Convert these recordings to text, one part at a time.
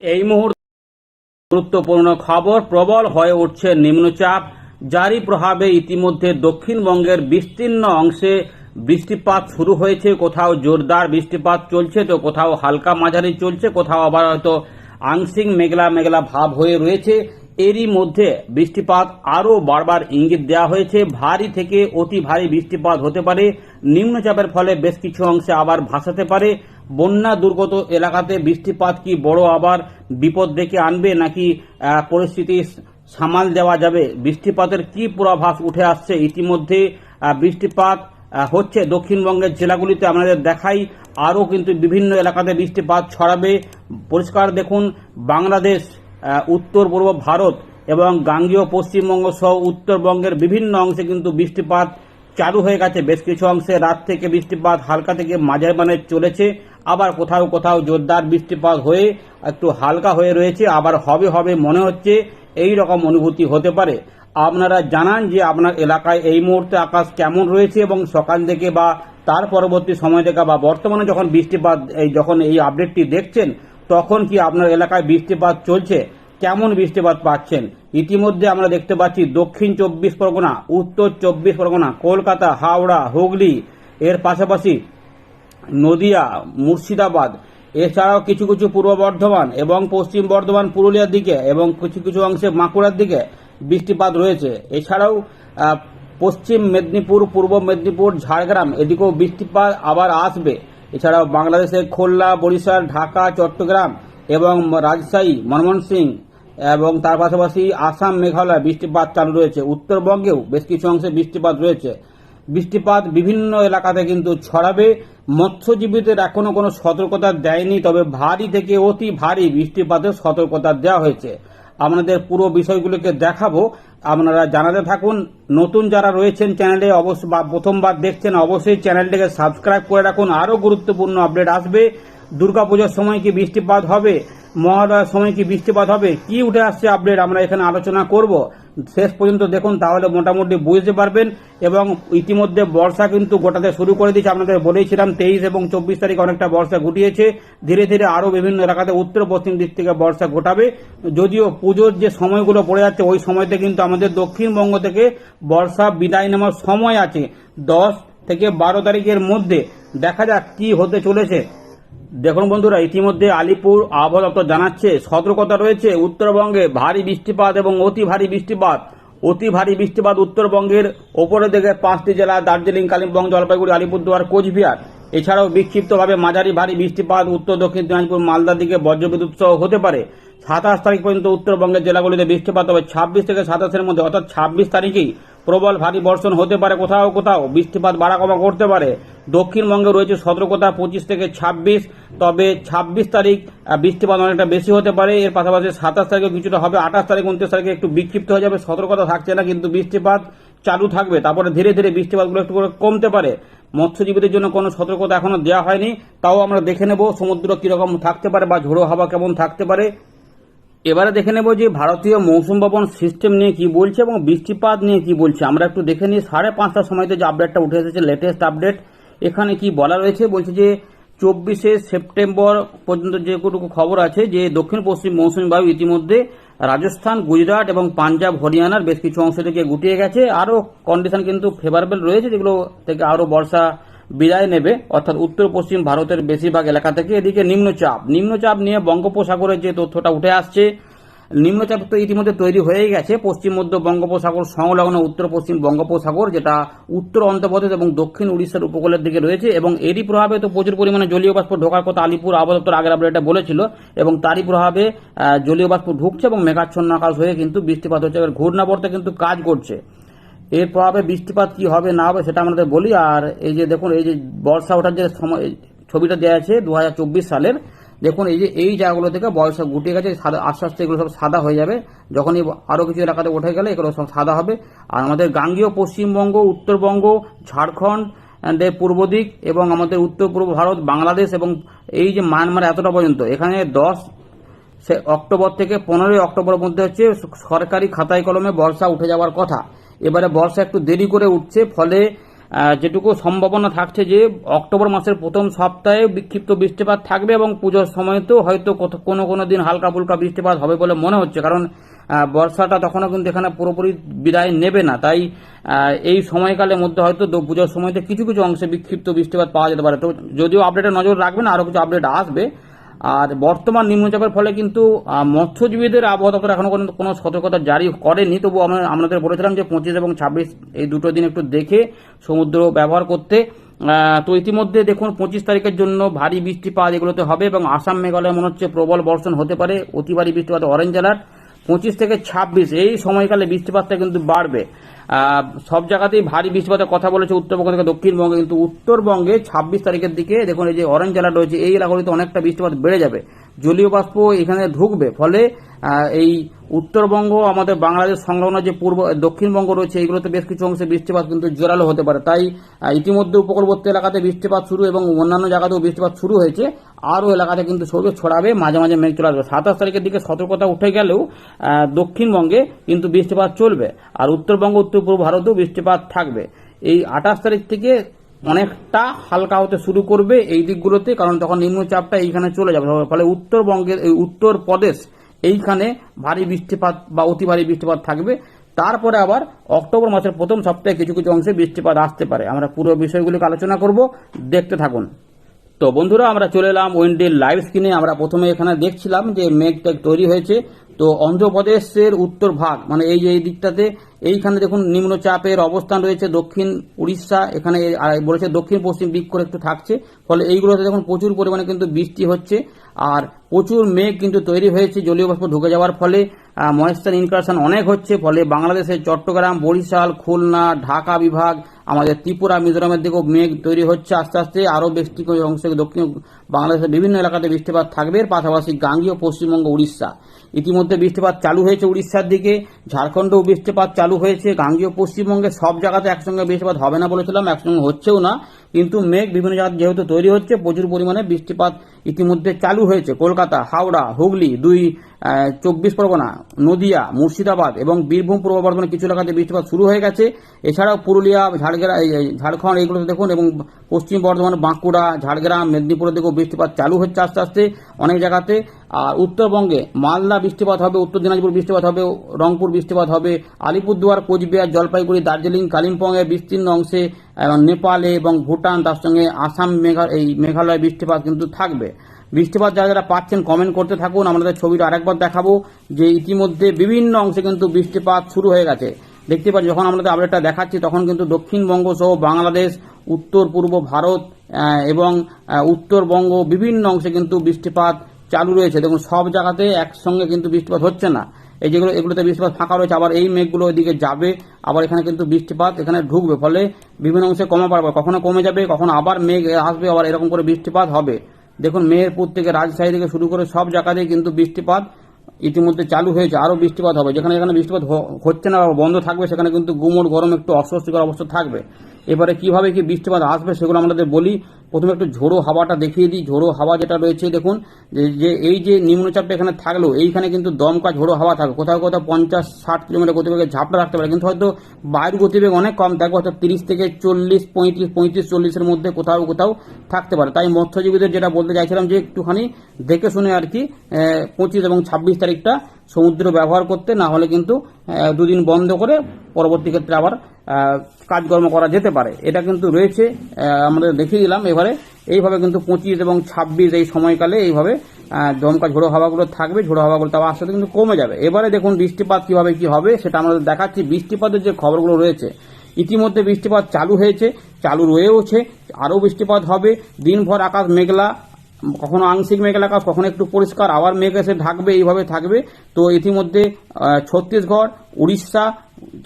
এই মুহূর্তে গুরুত্বপূর্ণ খবর, প্রবল হয়ে উঠছে নিম্নচাপ। জারি প্রভাবে ইতিমধ্যে দক্ষিণবঙ্গের বিস্তীর্ণ অংশে বৃষ্টিপাত শুরু হয়েছে। কোথাও জোরদার বৃষ্টিপাত চলছে তো কোথাও হালকা মাঝারি চলছে, কোথাও আবার হয়তো আংশিক মেঘলা মেঘলা ভাব হয়ে রয়েছে। এরই মধ্যে বৃষ্টিপাত আরও বারবার ইঙ্গিত দেওয়া হয়েছে। ভারী থেকে অতি ভারী বৃষ্টিপাত হতে পারে। নিম্নচাপের ফলে বেশ কিছু অংশে আবার ভাসাতে পারে। বন্যা দুর্গত এলাকাতে বৃষ্টিপাত কি বড় আবার বিপদ ডেকে আনবে নাকি পরিস্থিতি সামাল দেওয়া যাবে? বৃষ্টিপাতের কি পূর্বাভাস উঠে আসছে? ইতিমধ্যে বৃষ্টিপাত হচ্ছে। দক্ষিণবঙ্গের জেলাগুলিতে আমাদের দেখাই, আরও কিন্তু বিভিন্ন এলাকাতে বৃষ্টিপাত ছড়াবে। পরিষ্কার দেখুন, বাংলাদেশ উত্তর পূর্ব ভারত এবং গাঙ্গীয় পশ্চিমবঙ্গ সহ উত্তরবঙ্গের বিভিন্ন অংশে কিন্তু বৃষ্টিপাত চালু হয়ে গেছে। বেশ কিছু অংশে রাত থেকে বৃষ্টিপাত হালকা থেকে মাঝারি মানের চলেছে। আবার কোথাও কোথাও জোরদার বৃষ্টিপাত হয়ে একটু হালকা হয়ে রয়েছে, আবার হবে হবে মনে হচ্ছে এই রকম অনুভূতি হতে পারে। আপনারা জানান যে আপনার এলাকায় এই মুহূর্তে আকাশ কেমন রয়েছে এবং সকাল থেকে বা তার পরবর্তী সময় থেকে বা বর্তমানে যখন বৃষ্টিপাত, এই যখন এই আপডেটটি দেখছেন, তখন কি আপনার এলাকায় বৃষ্টিপাত চলছে? কেমন বৃষ্টিপাত পাচ্ছেন? ইতিমধ্যে আমরা দেখতে পাচ্ছি দক্ষিণ চব্বিশ পরগনা, উত্তর চব্বিশ পরগনা, কলকাতা, হাওড়া, হুগলি, এর পাশাপাশি নদিয়া, মুর্শিদাবাদ, এছাড়াও কিছু কিছু পূর্ব বর্ধমান এবং পশ্চিম বর্ধমান, পুরুলিয়ার দিকে এবং কিছু কিছু অংশে বাঁকুড়ার দিকে বৃষ্টিপাত রয়েছে। এছাড়াও পশ্চিম মেদিনীপুর, পূর্ব মেদিনীপুর, ঝাড়গ্রাম, এদিকেও বৃষ্টিপাত আবার আসবে। এছাড়াও বাংলাদেশের খুলনা, বরিশাল, ঢাকা, চট্টগ্রাম এবং রাজশাহী, ময়মনসিং এবং তার পাশাপাশি আসাম, মেঘালয় বৃষ্টিপাত চালু রয়েছে। উত্তরবঙ্গেও বেশ কিছু অংশে বৃষ্টিপাত রয়েছে। বৃষ্টিপাত বিভিন্ন এলাকাতে কিন্তু ছড়াবে। মৎস্যজীবীদের এখনও কোনো সতর্কতা দেয়নি, তবে ভারী থেকে অতি ভারী বৃষ্টিপাতের সতর্কতা দেওয়া হয়েছে। আপনাদের পুরো বিষয়গুলোকে দেখাবো। আপনারা জানাতে থাকুন। নতুন যারা রয়েছেন চ্যানেলে, অবশ্য বা প্রথমবার দেখছেন, অবশ্যই চ্যানেলটিকে সাবস্ক্রাইব করে রাখুন। আরও গুরুত্বপূর্ণ আপডেট আসবে। দুর্গাপূজার সময় কি বৃষ্টিপাত হবে? মহালয়ার সময় কি বৃষ্টিপাত হবে? কি উঠে আসছে আপডেট আমরা এখানে আলোচনা করব। শেষ পর্যন্ত দেখুন, তাহলে মোটামুটি বুঝতে পারবেন এবং ইতিমধ্যে বর্ষা কিন্তু গোটাতে শুরু করে দিয়েছে। আপনাদের বলেইছিলাম, তেইশ এবং চব্বিশ তারিখ অনেকটা বর্ষা ঘটিয়েছে। ধীরে ধীরে আরও বিভিন্ন এলাকাতে উত্তর, পশ্চিম দিক থেকে বর্ষা ঘটাবে। যদিও পুজোর যে সময়গুলো পড়ে যাচ্ছে, ওই সময়তে কিন্তু আমাদের দক্ষিণবঙ্গ থেকে বর্ষা বিদায় নেওয়ার সময় আছে। দশ থেকে বারো তারিখের মধ্যে। দেখা যাক কি হতে চলেছে। দেখুন বন্ধুরা, ইতিমধ্যে আলিপুর আবহাওয়া দপ্তর জানাচ্ছে, সতর্কতা রয়েছে, উত্তরবঙ্গে ভারী বৃষ্টিপাত এবং অতি ভারী বৃষ্টিপাত। অতি ভারী বৃষ্টিপাত উত্তরবঙ্গের ওপরের দিকে পাঁচটি জেলা, দার্জিলিং, কালিম্পং, জলপাইগুড়ি, আলিপুরদুয়ার, কোচবিহার। এছাড়াও বিক্ষিপ্তভাবে মাঝারি ভারী বৃষ্টিপাত উত্তর, দক্ষিণ দিনাজপুর, মালদার দিকে বজ্রবিদ্যুৎ সহ হতে পারে। সাতাশ তারিখ পর্যন্ত উত্তরবঙ্গের জেলাগুলিতে বৃষ্টিপাত হবে ছাব্বিশ থেকে সাতাশের মধ্যে, অর্থাৎ ছাব্বিশ তারিখেই প্রবল ভারী বর্ষণ হতে পারে কোথাও কোথাও। বৃষ্টিপাত বাড়া কমা করতে পারে। দক্ষিণবঙ্গে রয়েছে সতর্কতা পঁচিশ থেকে ছাব্বিশ, তবে ছাব্বিশ তারিখ বৃষ্টিপাত অনেকটা বেশি হতে পারে। এর পাশাপাশি সাতাশ তারিখে কিছুটা হবে, আঠাশ তারিখ, উনত্রিশ তারিখে একটু বিক্ষিপ্ত হয়ে যাবে, সতর্কতা থাকছে না, কিন্তু বৃষ্টিপাত চালু থাকবে। তারপরে ধীরে ধীরে বৃষ্টিপাতগুলো একটু করে কমতে পারে। মৎস্যজীবীদের জন্য কোনো সতর্কতা এখনও দেওয়া হয়নি, তাও আমরা দেখে নেব সমুদ্র কীরকম থাকতে পারে বা ঝোড়ো হাওয়া কেমন থাকতে পারে। এবারে দেখে নেব যে ভারতীয় মৌসুম ভবন সিস্টেম নিয়ে কি বলছে এবং বৃষ্টিপাত নিয়ে কি বলছে। আমরা একটু দেখে নিই, সাড়ে পাঁচটার সময়তে যে আপডেটটা উঠে এসেছে লেটেস্ট আপডেট এখানে কি বলা রয়েছে? বলছে যে চব্বিশে সেপ্টেম্বর পর্যন্ত যেটুকু খবর আছে যে দক্ষিণ পশ্চিম মৌসুমী বায়ু ইতিমধ্যে রাজস্থান, গুজরাট এবং পাঞ্জাব, হরিয়ানার বেশ কিছু অংশ থেকে গুটিয়ে গেছে। আরও কন্ডিশন কিন্তু ফেভারেবল রয়েছে, যেগুলো থেকে আরও বর্ষা বিদায় নেবে। অর্থাৎ উত্তর পশ্চিম ভারতের বেশিরভাগ এলাকা থেকে এদিকে নিম্নচাপ। নিম্নচাপ নিয়ে বঙ্গোপসাগরের যে তথ্যটা উঠে আসছে নিম্নচাপ তো ইতিমধ্যে তৈরি হয়েই গেছে। পশ্চিম মধ্য বঙ্গোপসাগর, সংলগ্ন উত্তর পশ্চিম বঙ্গোপসাগর, যেটা উত্তর অন্ধ্রপ্রদেশ এবং দক্ষিণ উড়িষ্যার উপকূলের দিকে রয়েছে এবং এরই প্রভাবে তো প্রচুর পরিমাণে জলীয় বাষ্প ঢোকার কথা আলিপুর আবহাওয়া আগের আপডেটে বলেছিল এবং তারই প্রভাবে জলীয় বাষ্প ঢুকছে এবং মেঘাচ্ছন্ন আকাশ হয়ে কিন্তু বৃষ্টিপাত হচ্ছে। এবার ঘূর্ণাবর্তে কিন্তু কাজ করছে। এর প্রভাবে বৃষ্টিপাত কি হবে, না হবে সেটা আমাদের বলি। আর এই যে দেখুন, এই যে বর্ষা ওঠার যে সময় ছবিটা দেওয়া আছে দু হাজার চব্বিশ সালের। দেখুন, এই যে, এই জায়গাগুলো থেকে বর্ষা গুটিয়ে গেছে, সাদা, আস্তে আস্তে এগুলো সব সাদা হয়ে যাবে। যখনই আরও কিছু এলাকাতে উঠে গেলে এগুলো সব সাদা হবে। আর আমাদের গাঙ্গীয়, পশ্চিমবঙ্গ, উত্তরবঙ্গ, ঝাড়খণ্ড পূর্ব দিক এবং আমাদের উত্তর, পূর্ব ভারত, বাংলাদেশ এবং এই যে মায়ানমার এতটা পর্যন্ত, এখানে দশ সে অক্টোবর থেকে পনেরোই অক্টোবরের মধ্যে হচ্ছে সরকারি খাতায় কলমে বর্ষা উঠে যাওয়ার কথা। এবারে বর্ষা একটু দেরি করে উঠছে, ফলে যেটুকু সম্ভাবনা থাকছে যে অক্টোবর মাসের প্রথম সপ্তাহে বিক্ষিপ্ত বৃষ্টিপাত থাকবে এবং পুজোর সময়তেও হয়তো কোনো কোনো দিন হালকা ফুলকা বৃষ্টিপাত হবে বলে মনে হচ্ছে। কারণ বর্ষাটা তখনও কিন্তু এখানে পুরোপুরি বিদায় নেবে না। তাই এই সময়কালের মধ্যে হয়তো পুজোর সময়তে কিছু কিছু অংশে বিক্ষিপ্ত বৃষ্টিপাত পাওয়া যেতে পারে। তো যদিও আপডেটে নজর রাখবেন আরও কিছু আপডেট আসবে। আর বর্তমান নিম্নচাপের ফলে কিন্তু মৎস্যজীবীদের আবহাওয়া দপ্তর এখনও পর্যন্ত কোনো সতর্কতা জারি করেনি। তবু আমরা, আমাদের বলেছিলাম যে পঁচিশ এবং ছাব্বিশ এই দুটো দিন একটু দেখে সমুদ্র ব্যবহার করতে। তো ইতিমধ্যে দেখুন, পঁচিশ তারিখের জন্য ভারী বৃষ্টিপাত এগুলোতে হবে এবং আসাম, মেঘালয় মনে হচ্ছে প্রবল বর্ষণ হতে পারে। অতি ভারী বৃষ্টিপাত অরেঞ্জ অ্যালার্ট। পঁচিশ থেকে ছাব্বিশ, এই সময়কালে বৃষ্টিপাতটা কিন্তু বাড়বে। সব জায়গাতেই ভারী বৃষ্টিপাতের কথা বলেছে উত্তরবঙ্গ থেকে দক্ষিণবঙ্গে, কিন্তু উত্তরবঙ্গে ছাব্বিশ তারিখের দিকে, দেখুন এই যে অরেঞ্জ অ্যালার্ট রয়েছে, এই এলাকাগুলিতে অনেকটা বৃষ্টিপাত বেড়ে যাবে। জলীয় বাষ্প এখানে ঢুকবে। ফলে এই উত্তরবঙ্গ, আমাদের বাংলাদেশ সংলগ্ন যে পূর্ব, দক্ষিণবঙ্গ রয়েছে এইগুলোতে বেশ কিছু অংশে বৃষ্টিপাত কিন্তু জোরালো হতে পারে। তাই ইতিমধ্যে উপকূলবর্তী এলাকাতে বৃষ্টিপাত শুরু এবং অন্যান্য জায়গাতেও বৃষ্টিপাত শুরু হয়েছে। আরও এলাকাতে কিন্তু সরে ছড়াবে, মাঝে মাঝে মেঘ চলে আসবে। সাতাশ তারিখের দিকে সতর্কতা উঠে গেলেও দক্ষিণবঙ্গে কিন্তু বৃষ্টিপাত চলবে। আর উত্তরবঙ্গ, উত্তর পূর্ব ভারতেও বৃষ্টিপাত থাকবে। এই আঠাশ তারিখ থেকে অনেকটা হালকা হতে শুরু করবে এই দিকগুলোতে, কারণ তখন নিম্নচাপটা এইখানে চলে যাবে। ফলে উত্তরবঙ্গের, এই উত্তর প্রদেশ এইখানে ভারী বৃষ্টিপাত বা অতি ভারী বৃষ্টিপাত থাকবে। তারপরে আবার অক্টোবর মাসের প্রথম সপ্তাহে কিছু কিছু অংশে বৃষ্টিপাত আসতে পারে। আমরা পুরো বিষয়গুলিকে আলোচনা করব। দেখতে থাকুন। তো বন্ধুরা, আমরা চলে এলাম উইন্ডের লাইভ স্ক্রিনে আমরা প্রথমে এখানে দেখছিলাম যে মেঘ তৈরি হয়েছে। তো অন্ধ্রপ্রদেশের উত্তর ভাগ মানে এই যে এই দিকটাতে, এইখানে দেখুন নিম্নচাপের অবস্থান রয়েছে দক্ষিণ উড়িষ্যা, এখানে বলেছে দক্ষিণ পশ্চিম দিক একটু থাকছে, ফলে এইগুলোতে দেখুন প্রচুর পরিমাণে কিন্তু বৃষ্টি হচ্ছে, আর প্রচুর মেঘ কিন্তু তৈরি হয়েছে, জলীয় বাষ্প ঢুকে যাওয়ার ফলে ময়েশ্চার ইনকারশন অনেক হচ্ছে, ফলে বাংলাদেশের চট্টগ্রাম, বরিশাল, খুলনা, ঢাকা বিভাগ, আমাদের ত্রিপুরা, মিজোরামের দিকেও মেঘ তৈরি হচ্ছে, আস্তে আস্তে আরও বেশি কিছু অংশে দক্ষিণ বাংলাদেশের বিভিন্ন এলাকাতে বৃষ্টিপাত থাকবে পাশাপাশি গাঙ্গীয় পশ্চিমবঙ্গ, উড়িষ্যা। ইতিমধ্যে বৃষ্টিপাত চালু হয়েছে উড়িষ্যার দিকে, ঝাড়খণ্ডেও বৃষ্টিপাত চালু হয়েছে, গাঙ্গীয় পশ্চিমবঙ্গে সব জায়গাতে একসঙ্গে বৃষ্টিপাত হবে না বলেছিলাম, একসঙ্গে হচ্ছেও না, কিন্তু মেঘ বিভিন্ন জায়গায় যেহেতু তৈরি হচ্ছে, প্রচুর পরিমাণে বৃষ্টিপাত ইতিমধ্যে চালু হয়েছে কলকাতা, হাওড়া, হুগলি, দুই চব্বিশ পরগনা, নদিয়া, মুর্শিদাবাদ এবং বীরভূম পূর্ব বর্ধমানের কিছু এলাকাতে বৃষ্টিপাত শুরু হয়ে গেছে। এছাড়াও পুরুলিয়া ঝাড়গ্রাম ঝাড়খণ্ড এগুলোতে দেখুন এবং পশ্চিম বর্ধমান, বাঁকুড়া, ঝাড়গ্রাম মেদিনীপুরের দিকেও বৃষ্টিপাত চালু হচ্ছে আস্তে আস্তে অনেক জায়গাতে। আর উত্তরবঙ্গে মালদা বৃষ্টিপাত হবে, উত্তর দিনাজপুর বৃষ্টিপাত হবে, রংপুর বৃষ্টিপাত হবে, আলিপুরদুয়ার, কোচবিহার, জলপাইগুড়ি, দার্জিলিং কালিম্পংয়ের বিস্তীর্ণ অংশে নেপালে এবং ভুটান, তার সঙ্গে আসাম, মেঘা, এই মেঘালয় বৃষ্টিপাত কিন্তু থাকবে। বৃষ্টিপাত যারা যারা পাচ্ছেন কমেন্ট করতে থাকুন, আমাদের ছবিটা আরেকবার দেখাবো যে ইতিমধ্যে বিভিন্ন অংশে কিন্তু বৃষ্টিপাত শুরু হয়ে গেছে। দেখতে পাচ্ছি যখন আমাদের আপডেটটা দেখাচ্ছি, তখন কিন্তু দক্ষিণবঙ্গ সহ বাংলাদেশ, উত্তর পূর্ব ভারত এবং উত্তরবঙ্গ বিভিন্ন অংশে কিন্তু বৃষ্টিপাত চালু রয়েছে। দেখুন, সব জায়গাতে একসঙ্গে কিন্তু বৃষ্টিপাত হচ্ছে না। এই যেগুলো, এগুলোতে বৃষ্টিপাত ফাঁকা রয়েছে, আবার এই মেঘগুলো ওইদিকে যাবে, আবার এখানে কিন্তু বৃষ্টিপাত এখানে ঢুকবে। ফলে বিভিন্ন অংশে কমা পারবে কখনো কমে যাবে, কখনো আবার মেঘ আসবে, আবার এরকম করে বৃষ্টিপাত হবে। দেখুন, মেহেরপুর থেকে রাজশাহী থেকে শুরু করে সব জায়গাতেই কিন্তু বৃষ্টিপাত ইতিমধ্যে চালু হয়েছে, আরও বৃষ্টিপাত হবে। যেখানে যেখানে বৃষ্টিপাত হচ্ছে না বন্ধ থাকবে, সেখানে কিন্তু গুমোট গরম একটু অস্বস্তিকর অবস্থা থাকবে। এবারে কীভাবে কি বৃষ্টিপাত আসবে সেগুলো আমাদের বলি। প্রথমে একটু ঝোড়ো হাওয়াটা দেখিয়ে দিই। ঝোড়ো হাওয়া যেটা রয়েছে, দেখুন, যে এই যে নিম্নচাপটা এখানে থাকলেও এইখানে কিন্তু দমকা ঝোড়ো হাওয়া থাকে কোথাও কোথাও পঞ্চাশ, ষাট কিলোমিটার গতিবেগে ঝাপটা রাখতে পারে, কিন্তু হয়তো বায়ুর গতিবেগ অনেক কম থাকবে, হয়তো তিরিশ থেকে চল্লিশ, পঁয়ত্রিশ পঁয়ত্রিশ, চল্লিশের মধ্যে কোথাও কোথাও থাকতে পারে। তাই মৎস্যজীবীদের যেটা বলতে চাইছিলাম যে, একটুখানি দেখে শুনে আর কি পঁচিশ এবং ছাব্বিশ তারিখটা সমুদ্র ব্যবহার করতে, না হলে কিন্তু দুদিন বন্ধ করে পরবর্তী ক্ষেত্রে আবার কাজকর্ম করা যেতে পারে। এটা কিন্তু রয়েছে আহ, আমাদের দেখিয়ে দিলাম এবারে। এইভাবে কিন্তু পঁচিশ এবং ছাব্বিশ এই সময়কালে এইভাবে দমকা ঝোড়ো হাওয়াগুলো থাকবে ঝোড়ো হাওয়াগুলো তাও আস্তে কিন্তু কমে যাবে। এবারে দেখুন বৃষ্টিপাত কীভাবে কি হবে সেটা আমাদের দেখাচ্ছি। বৃষ্টিপাতের যে খবরগুলো রয়েছে ইতিমধ্যে বৃষ্টিপাত চালু হয়েছে চালু রয়েওছে আরও বৃষ্টিপাত হবে। দিনভর আকাশ মেঘলা কখনো আংশিক মেঘলা আকাশ কখনো একটু পরিষ্কার আবার মেঘ এসে ঢাকবে এইভাবে থাকবে। তো ইতিমধ্যে ছত্তিশগড় উড়িষ্যা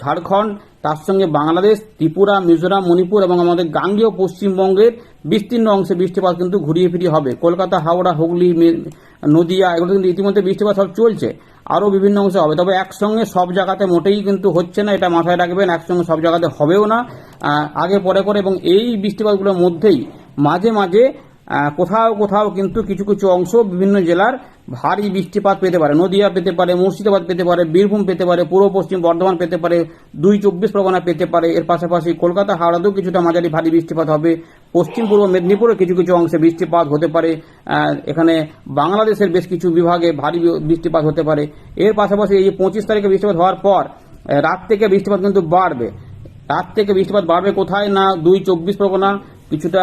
ঝাড়খণ্ড তার সঙ্গে বাংলাদেশ, ত্রিপুরা, মিজোরাম, মণিপুর এবং আমাদের গাঙ্গীয় পশ্চিমবঙ্গের বিস্তীর্ণ অংশে বৃষ্টিপাত কিন্তু ঘুরিয়ে ফিরিয়ে হবে। কলকাতা, হাওড়া, হুগলি নদিয়া এগুলো কিন্তু ইতিমধ্যে বৃষ্টিপাত সব চলছে। আরও বিভিন্ন অংশে হবে। তবে একসঙ্গে সব জায়গাতে মোটেই কিন্তু হচ্ছে না, এটা মাথায় রাখবেন, একসঙ্গে সব জায়গাতে হবেও না। আগে পরে করে এবং এই বৃষ্টিপাতগুলোর মধ্যেই মাঝে মাঝে কোথাও কোথাও কিন্তু কিছু কিছু অংশ বিভিন্ন জেলার ভারী বৃষ্টিপাত পেতে পারে। নদিয়া পেতে পারে, মুর্শিদাবাদ পেতে পারে, বীরভূম পেতে পারে, পূর্ব, পশ্চিম বর্ধমান পেতে পারে, দুই চব্বিশ পরগনা পেতে পারে। এর পাশাপাশি কলকাতা, হাওড়াতেও কিছুটা মাঝারি ভারী বৃষ্টিপাত হবে। পশ্চিম পূর্ব মেদিনীপুরে কিছু কিছু অংশে বৃষ্টিপাত হতে পারে। এখানে বাংলাদেশের বেশ কিছু বিভাগে ভারী বৃষ্টিপাত হতে পারে। এর পাশাপাশি এই পঁচিশ তারিখে বৃষ্টিপাত হওয়ার পর রাত থেকে বৃষ্টিপাত কিন্তু বাড়বে। রাত থেকে বৃষ্টিপাত বাড়বে কোথায় না? দুই চব্বিশ পরগনা, কিছুটা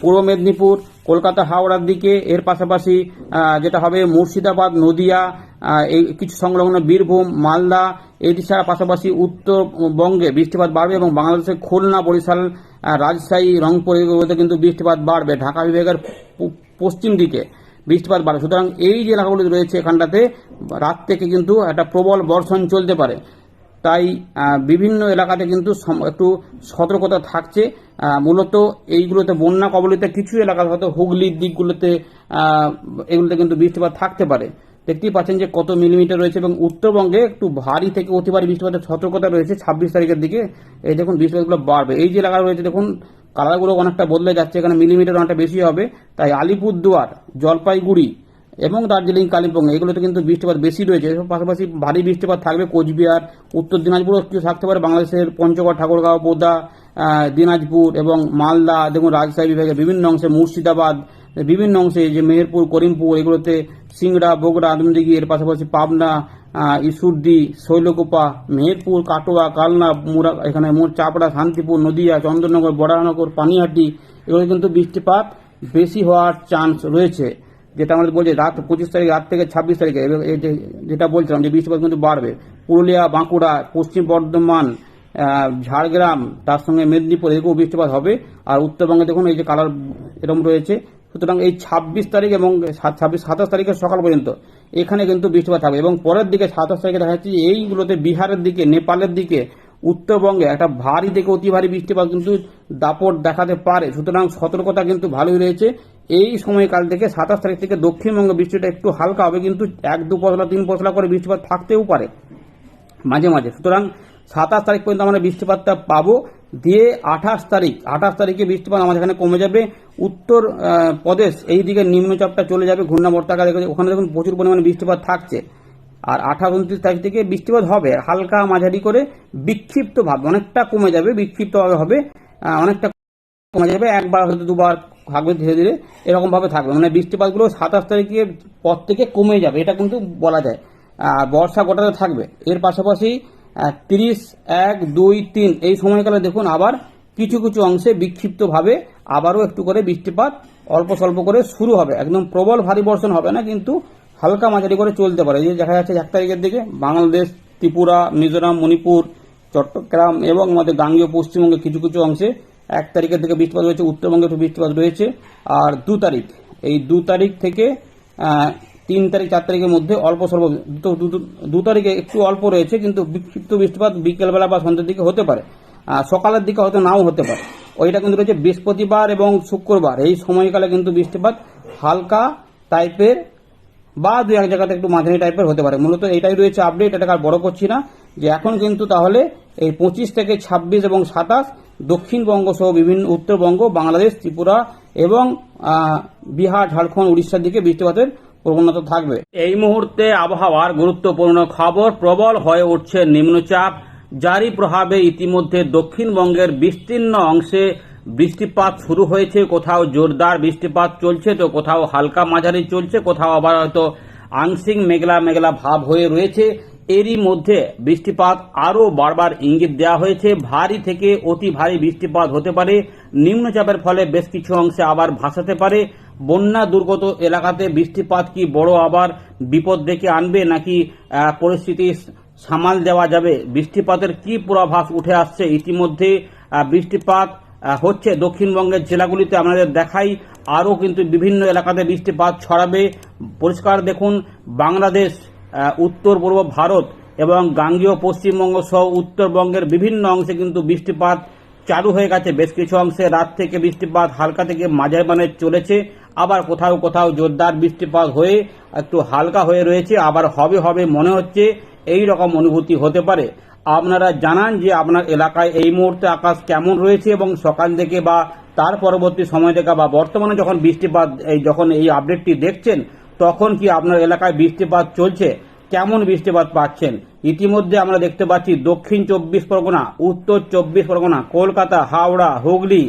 পূর্ব মেদিনীপুর কলকাতা হাওড়ার দিকে, এর পাশাপাশি যেটা হবে মুর্শিদাবাদ, নদিয়া এই কিছু সংলগ্ন বীরভূম, মালদা, এই ছাড়া পাশাপাশি উত্তরবঙ্গে বৃষ্টিপাত বাড়বে এবং বাংলাদেশের খুলনা, বরিশাল রাজশাহী, রংপুর এগুলোতে কিন্তু বৃষ্টিপাত বাড়বে। ঢাকা বিভাগের পশ্চিম দিকে বৃষ্টিপাত বাড়বে। সুতরাং এই যে এলাকাগুলি রয়েছে এখানটাতে, রাত থেকে কিন্তু একটা প্রবল বর্ষণ চলতে পারে। তাই বিভিন্ন এলাকাতে কিন্তু একটু সতর্কতা থাকছে। মূলত এইগুলোতে বন্যা কবলিত কিছু এলাকা, হয়তো হুগলির দিকগুলোতে এগুলোতে কিন্তু বৃষ্টিপাত থাকতে পারে। দেখতেই পাচ্ছেন যে কত মিলিমিটার রয়েছে এবং উত্তরবঙ্গে একটু ভারী থেকে অতি ভারী বৃষ্টিপাতের সতর্কতা রয়েছে ছাব্বিশ তারিখের দিকে। এই দেখুন, বৃষ্টিপাতগুলো বাড়বে। এই যে এলাকা রয়েছে, দেখুন, কালারগুলো অনেকটা বদলে যাচ্ছে। এখানে মিলিমিটার অনেকটা বেশি হবে। তাই আলিপুরদুয়ার, জলপাইগুড়ি এবং দার্জিলিং, কালিম্পং, এগুলোতে কিন্তু বৃষ্টিপাত বেশি রয়েছে। পাশাপাশি ভারী বৃষ্টিপাত থাকবে কোচবিহার, উত্তর দিনাজপুরও কিছু থাকতে পারে বাংলাদেশের পঞ্চগড়, ঠাকুরগাঁও বোদা দিনাজপুর এবং মালদা, দেখুন রাজশাহী বিভাগের বিভিন্ন অংশে মুর্শিদাবাদ, বিভিন্ন অংশে যে মেহেরপুর, করিমপুর, এগুলোতে সিংড়া, বগুড়া, আদমদিঘি, এর পাশাপাশি পাবনা ইসুদ্দি শৈলকুপা, মেহেরপুর, কাটোয়া, কালনা, মুরা, এখানে মোট চাপড়া, শান্তিপুর, নদিয়া, চন্দননগর, বড়ানগর, পানিহাটি এগুলো কিন্তু বৃষ্টিপাত বেশি হওয়ার চান্স রয়েছে। যেটা আমাদের বলছে রাত পঁচিশ তারিখ, রাত থেকে ছাব্বিশ তারিখে যেটা বলছিলাম যে বৃষ্টিপাত কিন্তু বাড়বে। পুরুলিয়া, বাঁকুড়া, পশ্চিম বর্ধমান ঝাড়গ্রাম, তার সঙ্গে মেদিনীপুর এদিকেও বৃষ্টিপাত হবে। আর উত্তরবঙ্গে দেখুন, এই যে কালার এরকম রয়েছে। সুতরাং এই ছাব্বিশ তারিখ এবং ছাব্বিশ, সাতাশ তারিখের সকাল পর্যন্ত এখানে কিন্তু বৃষ্টিপাত থাকবে। এবং পরের দিকে সাতাশ তারিখে দেখা যাচ্ছে এইগুলোতে বিহারের দিকে, নেপালের দিকে, উত্তরবঙ্গে একটা ভারী থেকে অতি ভারী বৃষ্টিপাত কিন্তু দাপট দেখাতে পারে। সুতরাং সতর্কতা কিন্তু ভালোই রয়েছে। এই সময়কাল থেকে সাতাশ তারিখ থেকে দক্ষিণবঙ্গে বৃষ্টিটা একটু হালকা হবে, কিন্তু এক দু পশলা, তিন পশলা করে বৃষ্টিপাত থাকতেও পারে। মাঝে মাঝে। সুতরাং সাতাশ তারিখ পর্যন্ত আমরা বৃষ্টিপাতটা পাবো। দিয়ে আঠাশ তারিখ, আঠাশ তারিখে বৃষ্টিপাত আমাদের এখানে কমে যাবে। উত্তর প্রদেশ, এই দিকে নিম্নচাপটা চলে যাবে ঘূর্ণাবর্তাকা দেখে ওখানে দেখুন প্রচুর পরিমাণে বৃষ্টিপাত থাকছে। আর আঠাশ, উনত্রিশ তারিখ থেকে বৃষ্টিপাত হবে, হালকা মাঝারি করে বিক্ষিপ্ত ভাবে অনেকটা কমে যাবে, বিক্ষিপ্তভাবে হবে অনেকটা কমে যাবে, একবার হয়তো দুবার থাকবে ধীরে ধীরে এরকম ভাবে থাকবে। মানে বৃষ্টিপাতগুলো সাতাশ তারিখের পর থেকে কমে যাবে, এটা কিন্তু বলা যায়। বর্ষা গোটাতে থাকবে। এর পাশাপাশি তিরিশ, এক, দুই, তিন, এই সময়কালে দেখুন আবার কিছু কিছু অংশে বিক্ষিপ্তভাবে আবারও একটু করে বৃষ্টিপাত অল্প স্বল্প করে শুরু হবে। একদম প্রবল ভারী বর্ষণ হবে না, কিন্তু হালকা মাঝারি করে চলতে পারে। যে দেখা যাচ্ছে এক তারিখের দিকে বাংলাদেশ, ত্রিপুরা, মিজোরাম, মণিপুর, চট্টগ্রাম এবং আমাদের গাঙ্গীয় পশ্চিমবঙ্গের কিছু কিছু অংশে এক তারিখের থেকে বৃষ্টিপাত রয়েছে, উত্তরবঙ্গে একটু বৃষ্টিপাত রয়েছে, আর দু তারিখ, এই দু তারিখ থেকে তিন তারিখ, চার তারিখের মধ্যে অল্প স্বল্প দু- তারিখে একটু অল্প রয়েছে, কিন্তু বিক্ষিপ্ত বৃষ্টিপাত বিকেলবেলা বা সন্ধ্যের দিকে হতে পারে। সকালের দিকে হয়তো নাও হতে পারে। ওইটা কিন্তু রয়েছে বৃহস্পতিবার এবং শুক্রবার। এই সময়কালে কিন্তু বৃষ্টিপাত হালকা টাইপের বা দু এক জায়গাতে একটু মাঝারি টাইপের হতে পারে। মূলত এইটাই রয়েছে আপডেট এটাকে আর বড় করছি না। যে এখন কিন্তু তাহলে এই পঁচিশ থেকে ছাব্বিশ এবং সাতাশ দক্ষিণবঙ্গ সহ বিভিন্ন উত্তরবঙ্গ, বাংলাদেশ, ত্রিপুরা এবং বিহার, ঝাড়খণ্ড, উড়িষ্যার দিকে বৃষ্টিপাতের প্রবণতা থাকবে। এই মুহূর্তে আবহাওয়ার গুরুত্বপূর্ণ খবর প্রবল হয়ে উঠছে নিম্নচাপ। জারি প্রভাবে ইতিমধ্যে দক্ষিণবঙ্গের বিস্তীর্ণ অংশে বৃষ্টিপাত শুরু হয়েছে। কোথাও জোরদার বৃষ্টিপাত চলছে, তো কোথাও হালকা মাঝারি চলছে, কোথাও আবার হয়তো আংশিক মেঘলা মেঘলা ভাব হয়ে রয়েছে। এরই মধ্যে বৃষ্টিপাত আরও বারবার ইঙ্গিত দেওয়া হয়েছে। ভারী থেকে অতি ভারী বৃষ্টিপাত হতে পারে। নিম্নচাপের ফলে বেশ কিছু অংশে আবার ভাসাতে পারে। বন্যা দুর্গত এলাকাতে বৃষ্টিপাত কি বড় আবার বিপদ ডেকে আনবে নাকি পরিস্থিতি সামাল দেওয়া যাবে? বৃষ্টিপাতের কি পূর্বাভাস উঠে আসছে ইতিমধ্যে? বৃষ্টিপাত হচ্ছে দক্ষিণবঙ্গের জেলাগুলিতে আমাদের দেখাই। আরও কিন্তু বিভিন্ন এলাকাতে বৃষ্টিপাত ছড়াবে। পরিষ্কার দেখুন, বাংলাদেশ উত্তর পূর্ব ভারত এবং গাঙ্গীয় পশ্চিমবঙ্গ সহ উত্তরবঙ্গের বিভিন্ন অংশে কিন্তু বৃষ্টিপাত চালু হয়ে গেছে। বেশ কিছু অংশে রাত থেকে বৃষ্টিপাত হালকা থেকে মাঝারি মানের চলেছে। আবার কোথাও কোথাও জোরদার বৃষ্টিপাত হয়ে একটু হালকা হয়ে রয়েছে। আবার হবে হবে মনে হচ্ছে এই রকম অনুভূতি হতে পারে। আপনারা জানান যে আপনার এলাকায় এই মুহূর্তে আকাশ কেমন রয়েছে এবং সকাল থেকে বা তার পরবর্তী সময় থেকে বা বর্তমানে যখন বৃষ্টিপাত যখন এই আপডেটটি দেখছেন তখন কি আপনার এলাকায় বৃষ্টিপাত চলছে? কেমন বৃষ্টিপাত পাচ্ছেন? ইতিমধ্যে আমরা দেখতে পাচ্ছি দক্ষিণ চব্বিশ পরগনা, উত্তর চব্বিশ পরগনা, কলকাতা, হাওড়া, হুগলি,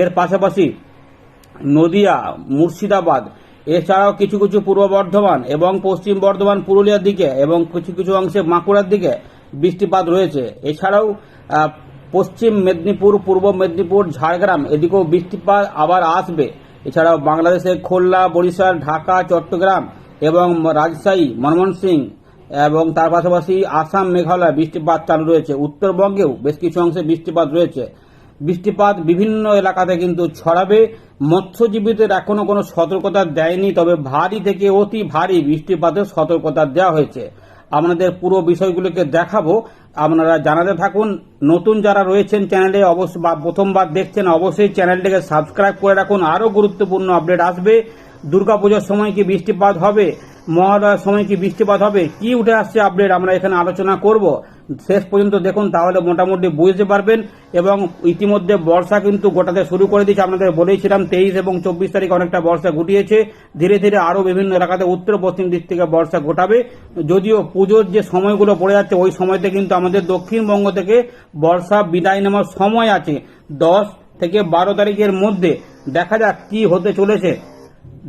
এর পাশাপাশি নদিয়া, মুর্শিদাবাদ। এছাড়াও কিছু কিছু পূর্ব বর্ধমান এবং পশ্চিম বর্ধমান, পুরুলিয়ার দিকে এবং কিছু কিছু অংশে বাঁকুড়ার দিকে বৃষ্টিপাত রয়েছে। এছাড়াও পশ্চিম মেদিনীপুর, পূর্ব মেদিনীপুর, ঝাড়গ্রাম, এদিকেও বৃষ্টিপাত আবার আসবে। এছাড়াও বাংলাদেশের খুলনা, বরিশাল, ঢাকা, চট্টগ্রাম এবং রাজশাহী ময়মনসিংহ এবং তার পাশাপাশি আসাম, মেঘালয় বৃষ্টিপাত চালু রয়েছে। উত্তরবঙ্গেও বেশ কিছু অংশে বৃষ্টিপাত রয়েছে। বৃষ্টিপাত বিভিন্ন এলাকাতে কিন্তু ছড়াবে। মৎস্যজীবীদের এখনও কোনো সতর্কতা দেয়নি, তবে ভারী থেকে অতি ভারী বৃষ্টিপাতের সতর্কতা দেওয়া হয়েছে। আপনাদের পুরো বিষয়গুলোকে দেখাবো। আপনারা জানাতে থাকুন। নতুন যারা রয়েছেন চ্যানেলে অবশ্যই বা প্রথমবার দেখছেন, অবশ্যই চ্যানেলটিকে সাবস্ক্রাইব করে রাখুন। আরও গুরুত্বপূর্ণ আপডেট আসবে। দুর্গাপূজার সময় কি বৃষ্টিপাত হবে? মহালয়ার সময় কি বৃষ্টিপাত হবে? কি উঠে আসছে আপডেট আমরা এখানে আলোচনা করব। শেষ পর্যন্ত দেখুন, তাহলে মোটামুটি বুঝতে পারবেন এবং ইতিমধ্যে বর্ষা কিন্তু গোটাতে শুরু করে দিয়েছে। আপনাদের বলেছিলাম তেইশ এবং চব্বিশ তারিখ অনেকটা বর্ষা ঘটিয়েছে। ধীরে ধীরে আরও বিভিন্ন এলাকাতে উত্তর, পশ্চিম দিক থেকে বর্ষা ঘটাবে। যদিও পুজোর যে সময়গুলো পড়ে যাচ্ছে, ওই সময়তে কিন্তু আমাদের দক্ষিণবঙ্গ থেকে বর্ষা বিদায় নেওয়ার সময় আছে। দশ থেকে বারো তারিখের মধ্যে। দেখা যাক কি হতে চলেছে।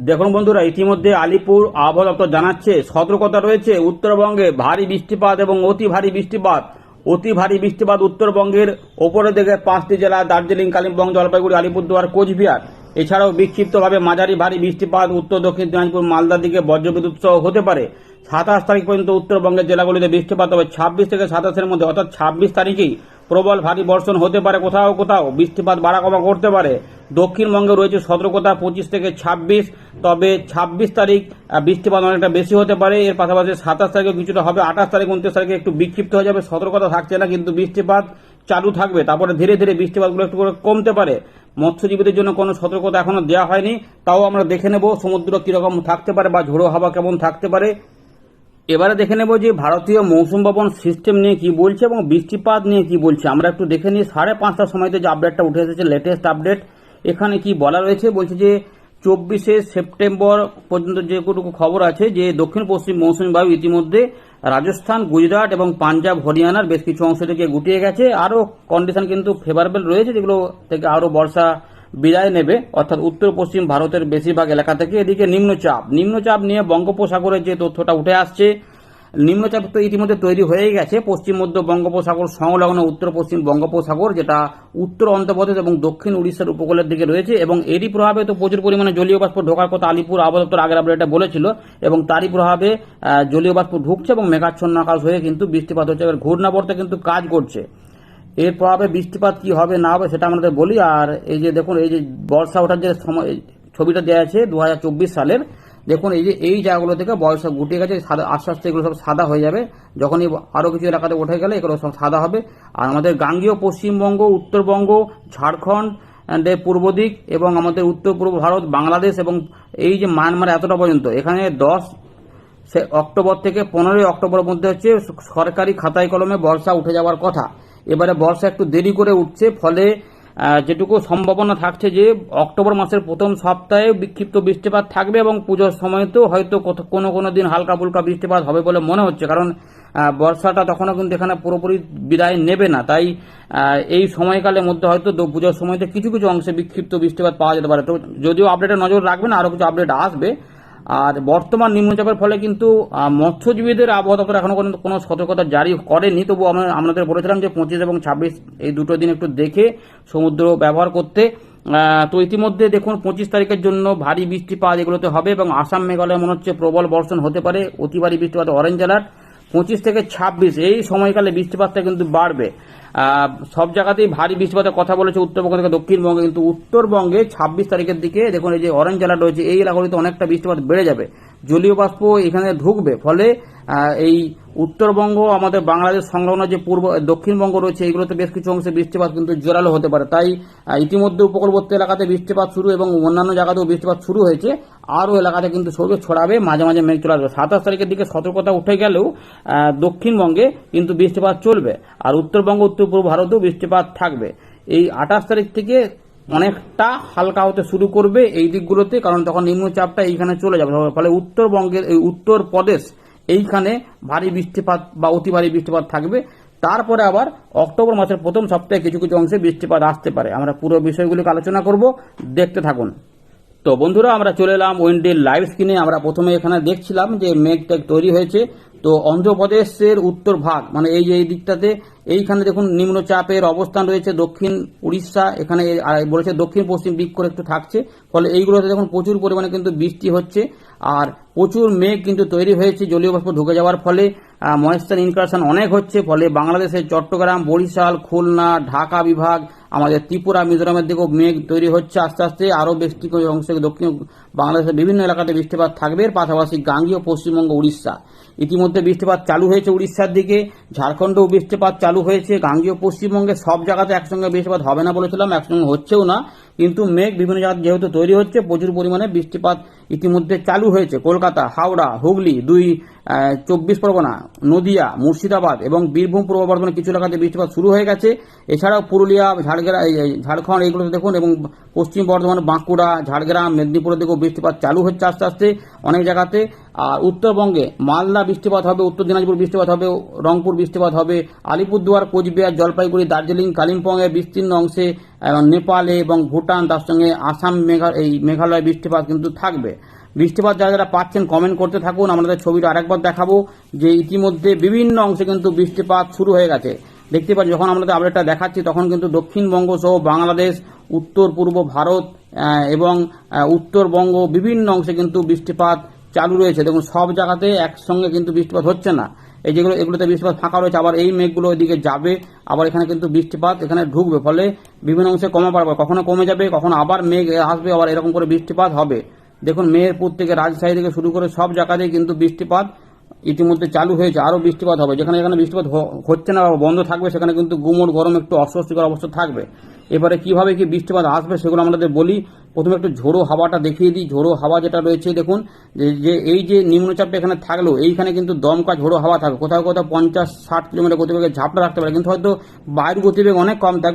দেখুন বন্ধুরা, ইতিমধ্যে আলিপুর আবহাওয়া দপ্তর জানাচ্ছে, সতর্কতা রয়েছে। উত্তরবঙ্গে ভারী বৃষ্টিপাত এবং অতি ভারী বৃষ্টিপাত। অতি ভারী বৃষ্টিপাত উত্তরবঙ্গের ওপরের দিকে পাঁচটি জেলা, দার্জিলিং, কালিম্পং, জলপাইগুড়ি, আলিপুরদুয়ার, কোচবিহার। এছাড়াও বিক্ষিপ্তভাবে মাঝারি ভারী বৃষ্টিপাত উত্তর, দক্ষিণ দিনাজপুর, মালদার দিকে বজ্রবিদ্যুৎ সহ হতে পারে। সাতাশ তারিখ পর্যন্ত উত্তরবঙ্গের জেলাগুলিতে বৃষ্টিপাত হবে। ছাব্বিশ থেকে সাতাশের মধ্যে, অর্থাৎ ছাব্বিশ তারিখেই প্রবল ভারী বর্ষণ হতে পারে কোথাও কোথাও। বৃষ্টিপাত বাড়া কমা করতে পারে। দক্ষিণবঙ্গে রয়েছে সতর্কতা পঁচিশ থেকে ছাব্বিশ, তবে ছাব্বিশ তারিখ বৃষ্টিপাত অনেকটা বেশি হতে পারে। এর পাশাপাশি সাতাশ তারিখে কিছুটা হবে, আঠাশ তারিখ, উনত্রিশ তারিখে একটু বিক্ষিপ্ত হয়ে যাবে, সতর্কতা থাকছে না, কিন্তু বৃষ্টিপাত চালু থাকবে। তারপরে ধীরে ধীরে বৃষ্টিপাতগুলো একটু করে কমতে পারে। মৎস্যজীবীদের জন্য কোনো সতর্কতা এখনও দেওয়া হয়নি, তাও আমরা দেখে নেব সমুদ্র কীরকম থাকতে পারে বা ঝোড়ো হাওয়া কেমন থাকতে পারে। এবারে দেখে নেব যে ভারতীয় মৌসুম ভবন সিস্টেম নিয়ে কি বলছে এবং বৃষ্টিপাত নিয়ে কি বলছে। আমরা একটু দেখে নিই, সাড়ে পাঁচটার সময়তে যে আপডেটটা উঠে এসেছে লেটেস্ট আপডেট এখানে কি বলা রয়েছে? বলছে যে চব্বিশে সেপ্টেম্বর পর্যন্ত যেটুকু খবর আছে যে দক্ষিণ পশ্চিম মৌসুমী বায়ু ইতিমধ্যে রাজস্থান, গুজরাট এবং পাঞ্জাব, হরিয়ানার বেশ কিছু অংশ থেকে গুটিয়ে গেছে। আরও কন্ডিশন কিন্তু ফেভারেবল রয়েছে, যেগুলো থেকে আরও বর্ষা বিদায় নেবে। অর্থাৎ উত্তর পশ্চিম ভারতের বেশিরভাগ এলাকা থেকে এদিকে নিম্নচাপ। নিম্নচাপ নিয়ে বঙ্গোপসাগরের যে তথ্যটা উঠে আসছে নিম্নচাপ তো ইতিমধ্যে তৈরি হয়ে গেছে। পশ্চিম, মধ্য বঙ্গোপসাগর সংলগ্ন উত্তর, পশ্চিম বঙ্গোপসাগর, যেটা উত্তর অন্ধ্রপ্রদেশ এবং দক্ষিণ উড়িষ্যার উপকূলের দিকে রয়েছে এবং এরই প্রভাবে তো প্রচুর পরিমাণে জলীয় বাষ্প ঢোকার কথা আলিপুর আবহাওয়া আগের আপডেটে বলেছিল এবং তারই প্রভাবে জলীয় বাষ্প ঢুকছে এবং মেঘাচ্ছন্ন আকাশ হয়ে কিন্তু বৃষ্টিপাত হচ্ছে। এবার ঘূর্ণাবর্তে কিন্তু কাজ করছে। এর প্রভাবে বৃষ্টিপাত কি হবে না হবে সেটা আমাদের বলি। আর এই যে দেখুন, এই যে বর্ষা ওঠার যে সময় ছবিটা দেওয়া আছে দু হাজার চব্বিশ সালের। দেখুন, এই যে, এই জায়গাগুলো থেকে বর্ষা গুটিয়ে গেছে, সাদা আস্তে আস্তে এগুলো সব সাদা হয়ে যাবে। যখনই আরও কিছু এলাকাতে উঠে গেলে এগুলো সব সাদা হবে। আর আমাদের গাঙ্গীয় পশ্চিমবঙ্গ, উত্তরবঙ্গ, ঝাড়খণ্ড পূর্ব দিক এবং আমাদের উত্তর পূর্ব ভারত, বাংলাদেশ এবং এই যে মায়ানমার এতটা পর্যন্ত, এখানে দশ সে অক্টোবর থেকে পনেরোই অক্টোবরের মধ্যে হচ্ছে সরকারি খাতায় কলমে বর্ষা উঠে যাওয়ার কথা। এবারে বর্ষা একটু দেরি করে উঠছে, ফলে যেটুকু সম্ভাবনা থাকছে যে অক্টোবর মাসের প্রথম সপ্তাহে বিক্ষিপ্ত বৃষ্টিপাত থাকবে এবং পুজোর সময়তেও হয়তো কোনো কোনো দিন হালকা ফুলকা বৃষ্টিপাত হবে বলে মনে হচ্ছে। কারণ বর্ষাটা তখনও কিন্তু এখানে পুরোপুরি বিদায় নেবে না। তাই এই সময়কালের মধ্যে হয়তো পুজোর সময়তে কিছু কিছু অংশে বিক্ষিপ্ত বৃষ্টিপাত পাওয়া যেতে পারে। তো যদিও আপডেটে নজর রাখবেন আরও কিছু আপডেট আসবে। আর বর্তমান নিম্নচাপের ফলে কিন্তু মৎস্যজীবীদের আবহাওয়া দপ্তর এখনও পর্যন্ত কোনো সতর্কতা জারি করেনি। তবু আমরা, আপনাদের বলেছিলাম যে পঁচিশ এবং ছাব্বিশ এই দুটো দিন একটু দেখে সমুদ্র ব্যবহার করতে। তো ইতিমধ্যে দেখুন, পঁচিশ তারিখের জন্য ভারী বৃষ্টিপাত এগুলোতে হবে এবং আসাম, মেঘালয় মনে হচ্ছে প্রবল বর্ষণ হতে পারে। অতি ভারী বৃষ্টিপাত অরেঞ্জ অ্যালার্ট। পঁচিশ থেকে ছাব্বিশ, এই সময়কালে বৃষ্টিপাতটা কিন্তু বাড়বে। সব জায়গাতেই ভারী বৃষ্টিপাতের কথা বলেছে উত্তরবঙ্গ থেকে দক্ষিণবঙ্গে, কিন্তু উত্তরবঙ্গে ছাব্বিশ তারিখের দিকে, দেখুন এই যে অরেঞ্জ অ্যালার্ট রয়েছে, এই এলাকাগুলিতে অনেকটা বৃষ্টিপাত বেড়ে যাবে। জলীয় বাষ্প এখানে ঢুকবে। ফলে এই উত্তরবঙ্গ, আমাদের বাংলাদেশ সংলগ্ন যে পূর্ব, দক্ষিণবঙ্গ রয়েছে, এগুলোতে বেশ কিছু অংশে বৃষ্টিপাত কিন্তু জোরালো হতে পারে। তাই ইতিমধ্যে উপকূলবর্তী এলাকাতে বৃষ্টিপাত শুরু এবং অন্যান্য জায়গাতেও বৃষ্টিপাত শুরু হয়েছে। আরও এলাকাতে কিন্তু সরবে ছড়াবে, মাঝে মাঝে মেঘ চলে আসবে। সাতাশ তারিখের দিকে সতর্কতা উঠে গেলেও দক্ষিণবঙ্গে কিন্তু বৃষ্টিপাত চলবে। আর উত্তরবঙ্গ উত্তর পূর্ব ভারতেও বৃষ্টিপাত থাকবে। এই আঠাশ তারিখ থেকে অনেকটা হালকা হতে শুরু করবে এই দিকগুলোতে, কারণ তখন নিম্নচাপটা এইখানে চলে যাবে। ফলে উত্তরবঙ্গের, এই উত্তর প্রদেশ এইখানে ভারী বৃষ্টিপাত বা অতি ভারী বৃষ্টিপাত থাকবে। তারপরে আবার অক্টোবর মাসের প্রথম সপ্তাহে কিছু কিছু অংশে বৃষ্টিপাত আসতে পারে। আমরা পুরো বিষয়গুলিকে আলোচনা করব। দেখতে থাকুন। তো বন্ধুরা, আমরা চলে এলাম উইন্ডের লাইভ স্ক্রিনে আমরা প্রথমে এখানে দেখছিলাম যে মেঘ তৈরি হয়েছে। তো অন্ধ্রপ্রদেশের উত্তর ভাগ মানে এই যে এই দিকটাতে, এইখানে দেখুন নিম্নচাপের অবস্থান রয়েছে দক্ষিণ উড়িষ্যা, এখানে বলেছে দক্ষিণ পশ্চিম দিক করে একটু থাকছে, ফলে এইগুলোতে দেখুন প্রচুর পরিমাণে কিন্তু বৃষ্টি হচ্ছে, আর প্রচুর মেঘ কিন্তু তৈরি হয়েছে, জলীয় বাষ্প ঢুকে যাওয়ার ফলে ময়েশ্চার ইনকারশন অনেক হচ্ছে, ফলে বাংলাদেশের চট্টগ্রাম, বরিশাল, খুলনা, ঢাকা বিভাগ, আমাদের ত্রিপুরা, মিজোরামের দিকেও মেঘ তৈরি হচ্ছে, আস্তে আস্তে আরও করে অংশে দক্ষিণ বাংলাদেশের বিভিন্ন এলাকাতে বৃষ্টিপাত থাকবে পাশাপাশি গাঙ্গীয় পশ্চিমবঙ্গ, উড়িষ্যা। ইতিমধ্যে বৃষ্টিপাত চালু হয়েছে উড়িষ্যার দিকে, ঝাড়খণ্ডেও বৃষ্টিপাত চালু হয়েছে, গাঙ্গীয় পশ্চিমবঙ্গে সব জায়গাতে একসঙ্গে বৃষ্টিপাত হবে না বলেছিলাম, একসঙ্গে হচ্ছেও না, কিন্তু মেঘ বিভিন্ন জায়গায় যেহেতু তৈরি হচ্ছে, প্রচুর পরিমাণে বৃষ্টিপাত ইতিমধ্যে চালু হয়েছে। কলকাতা, হাওড়া, হুগলি, দুই চব্বিশ পরগনা, নদিয়া, মুর্শিদাবাদ এবং বীরভূম পূর্ব বর্ধমানে কিছু এলাকাতে বৃষ্টিপাত শুরু হয়ে গেছে। এছাড়াও পুরুলিয়া ঝাড়গ্রাম ঝাড়খণ্ড এগুলোতে দেখুন এবং পশ্চিম বর্ধমান, বাঁকুড়া, ঝাড়গ্রাম, মেদিনীপুরের দিকেও বৃষ্টিপাত চালু হচ্ছে আস্তে আস্তে অনেক জায়গাতে। আর উত্তরবঙ্গে মালদা বৃষ্টিপাত হবে, উত্তর দিনাজপুর বৃষ্টিপাত হবে, রংপুর বৃষ্টিপাত হবে, আলিপুরদুয়ার, কোচবিহার, জলপাইগুড়ি, দার্জিলিং কালিম্পংয়ের বিস্তীর্ণ অংশে, এবং নেপালে এবং ভুটান, তার সঙ্গে আসাম, মেঘা, এই মেঘালয় বৃষ্টিপাত কিন্তু থাকবে। বৃষ্টিপাত যারা যারা পাচ্ছেন কমেন্ট করতে থাকুন আমাদের ছবিটা আরেকবার দেখাবো, যে ইতিমধ্যে বিভিন্ন অংশে কিন্তু বৃষ্টিপাত শুরু হয়ে গেছে। দেখতে পাচ্ছি যখন আমরা আপডেটটা দেখাচ্ছি, তখন কিন্তু দক্ষিণবঙ্গ সহ বাংলাদেশ উত্তর পূর্ব ভারত এবং উত্তরবঙ্গ বিভিন্ন অংশে কিন্তু বৃষ্টিপাত চালু রয়েছে। দেখুন, সব জায়গাতে একসঙ্গে কিন্তু বৃষ্টিপাত হচ্ছে না। এই যেগুলো, এগুলোতে বৃষ্টিপাত ফাঁকা রয়েছে, আবার এই মেঘগুলো ওইদিকে যাবে, আবার এখানে কিন্তু বৃষ্টিপাত এখানে ঢুকবে, ফলে বিভিন্ন অংশে কমা পারবে। কখনো কমে যাবে, কখনো আবার মেঘ আসবে, আবার এরকম করে বৃষ্টিপাত হবে। দেখুন, মেহেরপুর থেকে রাজশাহী থেকে শুরু করে সব জায়গাতেই কিন্তু বৃষ্টিপাত ইতিমধ্যে চালু হয়েছে, আরও বৃষ্টিপাত হবে। যেখানে যেখানে বৃষ্টিপাত হচ্ছে না বা বন্ধ থাকবে, সেখানে কিন্তু গুমোট গরম একটু অস্বস্তিকর অবস্থা থাকবে। এবারে কীভাবে কি বৃষ্টিপাত আসবে সেগুলো আমাদের বলি। প্রথমে একটু ঝোড়ো হাওয়াটা দেখিয়ে দিই। ঝোড়ো হাওয়া যেটা রয়েছে, দেখুন, যে- এই যে নিম্নচাপটা এখানে থাকল, এইখানে কিন্তু দমকা ঝোড়ো হাওয়া থাকবে। কোথাও কোথাও পঞ্চাশ, ষাট কিলোমিটার গতিবেগে ঝাপটা রাখতে পারে, কিন্তু হয়তো বায়ুর গতিবেগ অনেক কম থাকবে